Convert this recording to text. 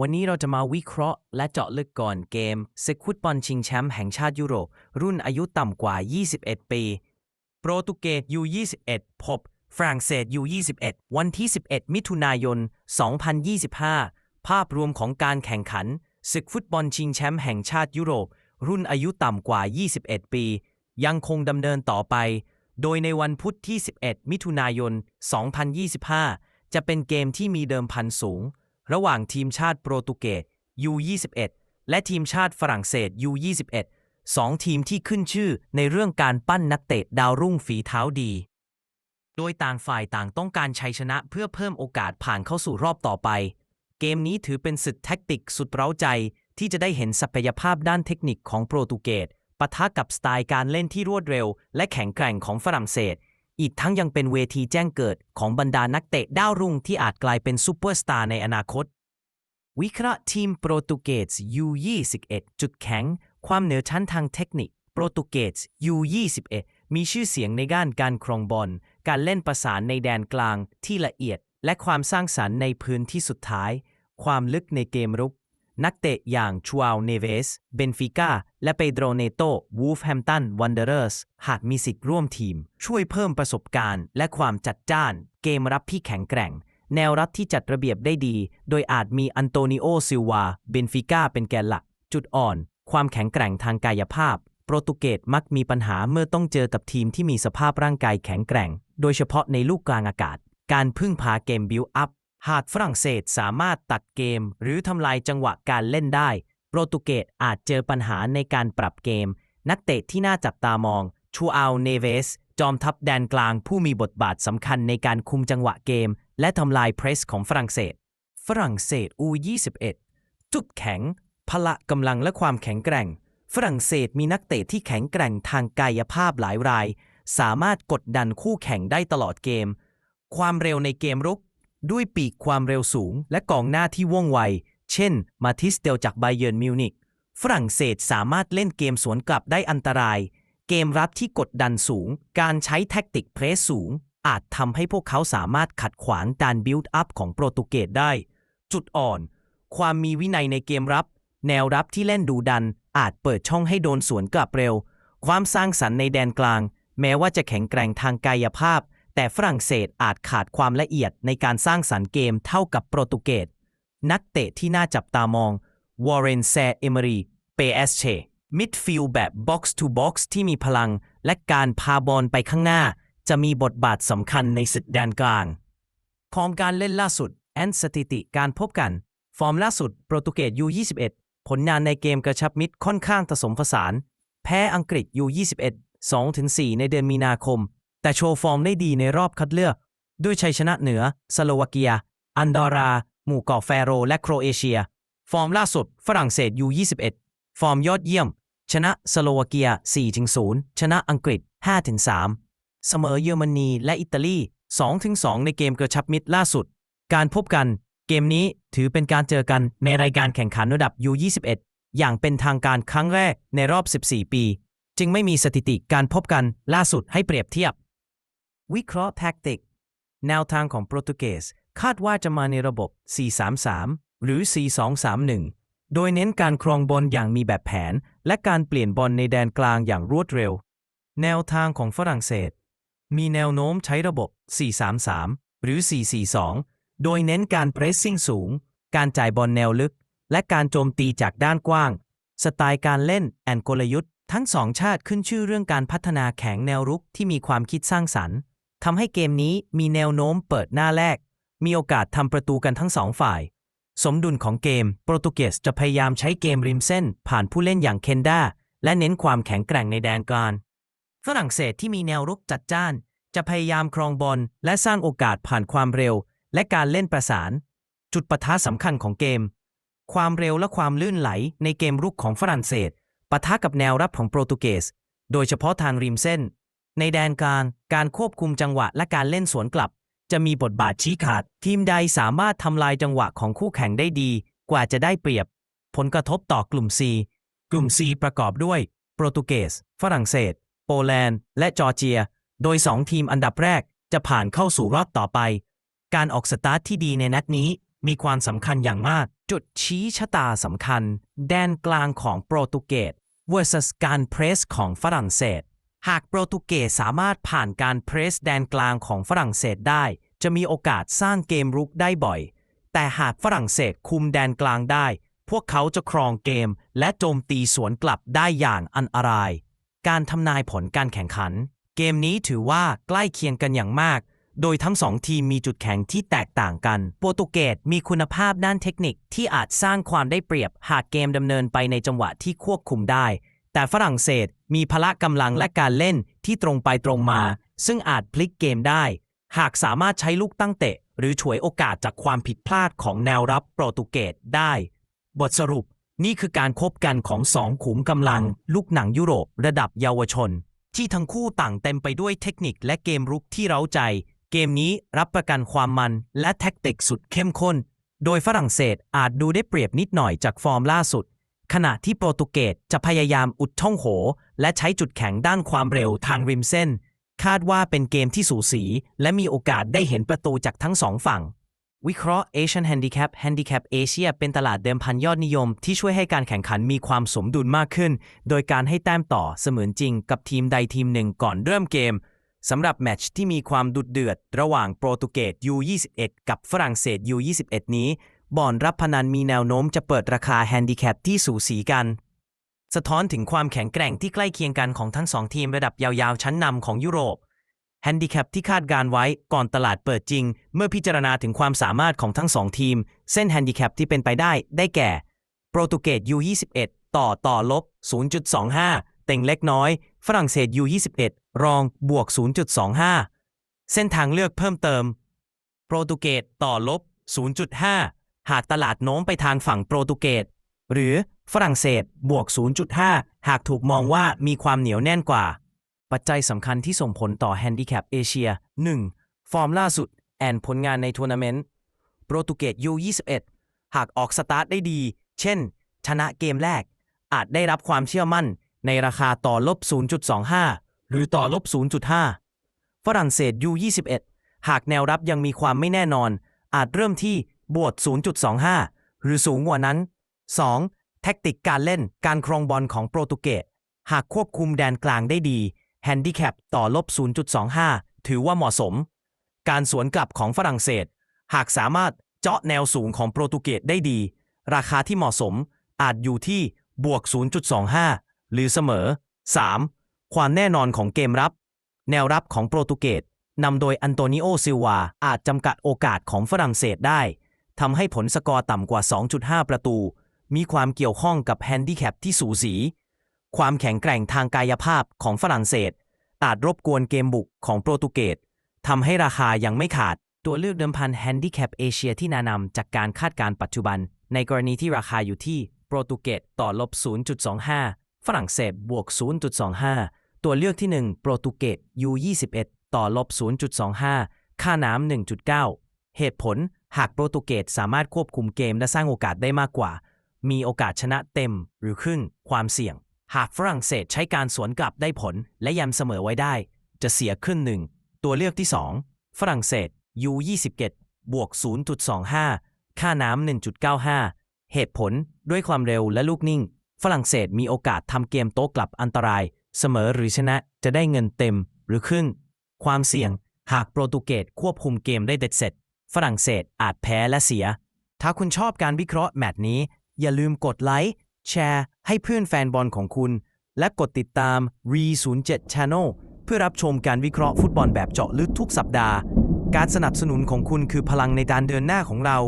วันนี้เราจะมาวิเคราะห์และเจาะลึกก่อนเกมศึกฟุตบอลชิงแชมป์แห่งชาติยุโรป รุ่นอายุต่ำกว่า 21 ปี โปรตุเกส U21 พบฝรั่งเศส U21 วันที่ 11 มิถุนายน 2025 ภาพรวมของการแข่งขันศึกฟุตบอลชิงแชมป์แห่งชาติยุโรป รุ่นอายุต่ำกว่า 21 ปี ยังคงดำเนินต่อไป โดยในวันพุธที่ 11 มิถุนายน 2025 จะเป็นเกมที่มีเดิมพันสูง ระหว่างทีมชาติโปรตุเกส U21 และทีมชาติฝรั่งเศส U21 สองทีมที่ขึ้นชื่อในเรื่องการปั้นนักเตะดาวรุ่งฝีเท้าดี โดยต่างฝ่ายต่างต้องการชัยชนะเพื่อเพิ่มโอกาสผ่านเข้าสู่รอบต่อไป เกมนี้ถือเป็นศึกแท็กติกสุดเร้าใจที่จะได้เห็นศักยภาพด้านเทคนิคของโปรตุเกสปะทะกับสไตล์การเล่นที่รวดเร็ว และแข็งแกร่งของฝรั่งเศส อีกทั้งยังเป็นเวทีแจ้งเกิดของบรรดานักเตะดาวรุ่งที่อาจกลายเป็นซูเปอร์สตาร์ในอนาคต วิเคราะห์ทีมโปรตุเกส U21 จุดแข็ง ความเหนือชั้นทางเทคนิค โปรตุเกส U21 มีชื่อเสียงในด้านการครองบอล การเล่นประสานในแดนกลางที่ละเอียด และความสร้างสรรค์ในพื้นที่สุดท้าย ความลึกในเกมรุก นักเตะอย่างชัวลเนเวส เบนฟิก้า และเปโดรเนโตวูฟแฮมตัน วันเดอร์ส หากมีสิทธิ์ร่วมทีม ช่วยเพิ่มประสบการณ์ และความจัดจ้าน เกมรับที่แข็งแกร่ง แนวรับที่จัดระเบียบได้ดี โดยอาจมีอันโตนิโอ ซิลวา เบนฟิก้า เป็นแกนหลัก จุดอ่อน ความแข็งแกร่งทางกายภาพ โปรตุเกสมักมีปัญหาเมื่อต้องเจอกับทีมที่มีสภาพร่างกายแข็งแกร่ง โดยเฉพาะในลูกกลางอากาศ การพึ่งพาเกมบิวอัพ หากฝรั่งเศสสามารถตัดเกม หรือทำลายจังหวะการเล่นได้ โปรตุเกสอาจเจอปัญหาในการปรับเกม นักเตะที่น่าจับตามอง ชูอัลเนเวส จอมทัพแดนกลางผู้มีบทบาทสำคัญในการคุมจังหวะเกม และทำลายเพรสของฝรั่งเศส ฝรั่งเศส U21 จุดแข็ง พละกำลังและความแข็งแกร่ง ฝรั่งเศสมีนักเตะที่แข็งแกร่งทางกายภาพหลายราย สามารถกดดันคู่แข่งได้ตลอดเกม ความเร็วในเกมรุก ด้วยปีกความเร็วสูง และกองหน้าที่ว่องไว เช่น มาทิสเตลจากไบเยิร์นมิวนิกฝรั่งเศสสามารถเล่นเกมสวนกลับได้อันตราย เกมรับที่กดดันสูง การใช้แท็กติกเพรสสูง อาจทำให้พวกเขาสามารถขัดขวางการบิลด์อัพของโปรตุเกสได้ จุดอ่อน ความมีวินัยในเกมรับ แนวรับที่เล่นดูดัน อาจเปิดช่องให้โดนสวนกลับเร็ว ความสร้างสรรค์ในแดนกลาง แม้ว่าจะแข็งแกร่งทางกายภาพ แต่ฝรั่งเศสอาจขาดความละเอียดในการสร้างสรรค์เกมเท่ากับโปรตุเกส นักเตะที่น่าจับตามองวอร์เรนแซเอเมรีเปเอสเชมิดฟิลด์แบบบ็อกซ์ทูบ็อกซ์ที่มีพลัง และการพาบอลไปข้างหน้า จะมีบทบาทสำคัญในศึกแดนกลางของการเล่นล่าสุด แอนสถิติการพบกัน ฟอร์มล่าสุดโปรตุเกส U21 ผลงานในเกมกระชับมิตรค่อนข้างผสมผสาน แพ้อังกฤษ U21 2-4 ในเดือนมีนาคม แต่โชว์ฟอร์มได้ดีในรอบคัดเลือก ด้วยชัยชนะเหนือ สโลวาเกีย อันดอรา หมู่เกาะแฟโรและโครเอเชีย ฟอร์มล่าสุด ฝรั่งเศส U21 ฟอร์มยอดเยี่ยม ชนะสโลวาเกีย 4-0 ชนะอังกฤษ 5-3 เสมอเยอรมนีและอิตาลี 2-2 ในเกมกระชับมิตรล่าสุด การพบกัน เกมนี้ถือเป็นการเจอกันในรายการแข่งขันระดับ U21 อย่างเป็นทางการครั้งแรกในรอบ 14 ปี จึงไม่มีสถิติการพบกันล่าสุดให้เปรียบเทียบ วิเคราะห์แท็กติก แนวทางของโปรตุเกสคาดว่าจะมาในระบบ 4-3-3 หรือ 4-2-3-1 โดยเน้นการครองบอลอย่างมีแบบแผน และการเปลี่ยนบอลในแดนกลางอย่างรวดเร็ว แนวทางของฝรั่งเศส มีแนวโน้มใช้ระบบ 4-3-3 หรือ 4-4-2 โดยเน้นการเพรสซิ่งสูง การจ่ายบอลแนวลึก และการโจมตีจากด้านกว้าง สไตล์การเล่นแอนกลยุทธ์ทั้งสองชาติขึ้นชื่อเรื่องการพัฒนาแข็งแนวรุกที่มีความคิดสร้างสรรค์ ทำให้เกมนี้มีแนวโน้มเปิดหน้าแรก มีโอกาสทำประตูกันทั้งสองฝ่าย สมดุลของเกม โปรตุเกสจะพยายามใช้เกมริมเส้น ผ่านผู้เล่นอย่างเคนดาและเน้นความแข็งแกร่งในแดนกลางฝรั่งเศสที่มีแนวรุกจัดจ้าน จะพยายามครองบอลและสร้างโอกาสผ่านความเร็ว และการเล่นประสาน จุดปะทะสำคัญของเกม ความเร็วและความลื่นไหลในเกมรุกของฝรั่งเศสปะทะกับแนวรับของโปรตุเกส โดยเฉพาะทางริมเส้น ในแดนกลางการควบคุมจังหวะและการเล่นสวนกลับ จะมีบทบาทชี้ขาด ทีมใดสามารถทำลายจังหวะของคู่แข่งได้ดี กว่าจะได้เปรียบ ผลกระทบต่อกลุ่ม C กลุ่ม C ประกอบด้วย โปรตุเกส ฝรั่งเศส โปแลนด์ และจอร์เจีย โดย 2 ทีมอันดับแรกจะผ่านเข้าสู่รอบต่อไป การออกสตาร์ทที่ดีในนัดนี้มีความสำคัญอย่างมาก จุดชี้ชะตาสำคัญ แดนกลางของโปรตุเกส versus การเพรสของฝรั่งเศส หากโปรตุเกสสามารถผ่านการเพรสแดนกลางของฝรั่งเศสได้ จะมีโอกาสสร้างเกมรุกได้บ่อย แต่หากฝรั่งเศสคุมแดนกลางได้ พวกเขาจะครองเกม และโจมตีสวนกลับได้อย่างอันตราย การทำนายผลการแข่งขัน เกมนี้ถือว่าใกล้เคียงกันอย่างมาก โดยทั้งสองทีมมีจุดแข็งที่แตกต่างกัน โปรตุเกสมีคุณภาพด้านเทคนิคที่อาจสร้างความได้เปรียบ หากเกมดำเนินไปในจังหวะที่ควบคุมได้ แต่ฝรั่งเศสมีพละกำลังและการเล่นที่ตรงไปตรงมา ซึ่งอาจพลิกเกมได้ หากสามารถใช้ลูกตั้งเตะ หรือฉวยโอกาสจากความผิดพลาดของแนวรับโปรตุเกสได้ บทสรุปนี่คือการคบกันของสองขุมกำลัง ลูกหนังยุโรประดับเยาวชน ที่ทั้งคู่ต่างเต็มไปด้วยเทคนิคและเกมรุกที่เร้าใจ เกมนี้รับประกันความมันและแท็กติกสุดเข้มข้น โดยฝรั่งเศสอาจดูได้เปรียบนิดหน่อยจากฟอร์มล่าสุด ขณะที่โปรตุเกสจะพยายามอุดช่องโห และใช้จุดแข็งด้านความเร็วทางริมเส้น คาดว่าเป็นเกมที่สูสี และมีโอกาสได้เห็นประตูจากทั้งสองฝั่ง วิเคราะห์ Asian Handicap Handicap Asia เป็นตลาดเดิมพันยอดนิยม ที่ช่วยให้การแข่งขันมีความสมดุลมากขึ้น โดยการให้แต้มต่อเสมือนจริงกับทีมใดทีมหนึ่งก่อนเริ่มเกมสำหรับแมตช์ที่มีความดุดเดือด ระหว่างโปรตุเกส U21 กับฝรั่งเศส U21 นี้ บ่อนรับพนันมีแนวโน้มจะเปิดราคาแฮนดิแคปที่สูสีกัน สะท้อนถึงความแข็งแกร่งที่ใกล้เคียงกันของทั้งสองทีมระดับยาวๆ ชั้นนำของยุโรปแฮนดิแคปที่คาดการไว้ก่อนตลาดเปิดจริง เมื่อพิจารณาถึงความสามารถของทั้งสองทีม เส้นแฮนดิแคปที่เป็นไปได้ได้แก่ โปรตุเกส U21 ต่อต่อลบ 0.25 เต็งเล็กน้อย ฝรั่งเศส U21 รองบวก 0.25 เส้นทางเลือกเพิ่มเติม โปรตุเกสต่อลบ 0.5 หากตลาดโน้มไปทางฝั่งโปรตุเกสหรือฝรั่งเศสบวก 0.5 หากถูกมองว่ามีความเหนียวแน่นกว่า ปัจจัยสำคัญที่ส่งผลต่อแฮนดิแคปเอเชีย 1. ฟอร์มล่าสุด แอนผลงานในทัวร์นาเมนต์โปรตุเกส U21 หากออกสตาร์ทได้ดี เช่น ชนะเกมแรก อาจได้รับความเชื่อมั่นในราคาต่อลบ 0.25 หรือต่อลบ 0.5 ฝรั่งเศส U21 หากแนวรับยังมีความไม่แน่นอน อาจเริ่มที่ บวก0.25 หรือสูงกว่านั้น 2. แท็กติกการเล่นการครองบอลของโปรตุเกสหากควบคุมแดนกลางได้ดีแฮนดิแคปต่อลบ 0.25 ถือว่าเหมาะสม การสวนกลับของฝรั่งเศส หากสามารถเจาะแนวสูงของโปรตุเกสได้ดี ราคาที่เหมาะสมอาจอยู่ที่บวก 0.25 หรือเสมอ 3. ความแน่นอนของเกมรับ แนวรับของโปรตุเกสนำโดยอันโตนิโอซิลวาอาจจำกัดโอกาสของฝรั่งเศสได้ ทำให้ผลสกอร์ต่ำกว่า 2.5 ประตู มีความเกี่ยวข้องกับแฮนดิแคปที่สูสี ความแข็งแกร่งทางกายภาพของฝรั่งเศส อาจรบกวนเกมบุกของโปรตุเกสทำให้ราคายังไม่ขาด ตัวเลือกเดิมพันแฮนดิแคปเอเชียที่แนะนำจากการคาดการณ์ปัจจุบัน ในกรณีที่ราคาอยู่ที่โปรตุเกสต่อลบ 0.25 ฝรั่งเศสบวก 0.25 ตัวเลือกที่ 1 โปรตุเกส U21 ต่อลบ 0.25 ค่าน้ำ1.9 เหตุผล หากโปรตุเกสสามารถควบคุมเกมและสร้างโอกาสได้มากกว่า มีโอกาสชนะเต็มหรือครึ่งความเสี่ยง หากฝรั่งเศสใช้การสวนกลับได้ผลและยำเสมอไว้ได้ จะเสียครึ่งหนึ่ง ตัวเลือกที่ 2 ฝรั่งเศส U27 บวก 0.25 ค่าน้ำ 1.95 เหตุผลด้วยความเร็วและลูกนิ่ง ฝรั่งเศสมีโอกาสทำเกมโต๊ะกลับอันตราย เสมอหรือชนะจะได้เงินเต็มหรือครึ่ง ความเสี่ยง หากโปรตุเกสควบคุมเกมได้เด็ดเสร็จ ฝรั่งเศสอาจแพ้และเสีย ถ้าคุณชอบการวิเคราะห์แมตช์นี้ อย่าลืมกดไลค์แชร์ให้เพื่อนแฟนบอลของคุณ และกดติดตาม Re07 Channel เพื่อรับชมการวิเคราะห์ฟุตบอลแบบเจาะลึกทุกสัปดาห์ การสนับสนุนของคุณคือพลังในการเดินหน้าของเรา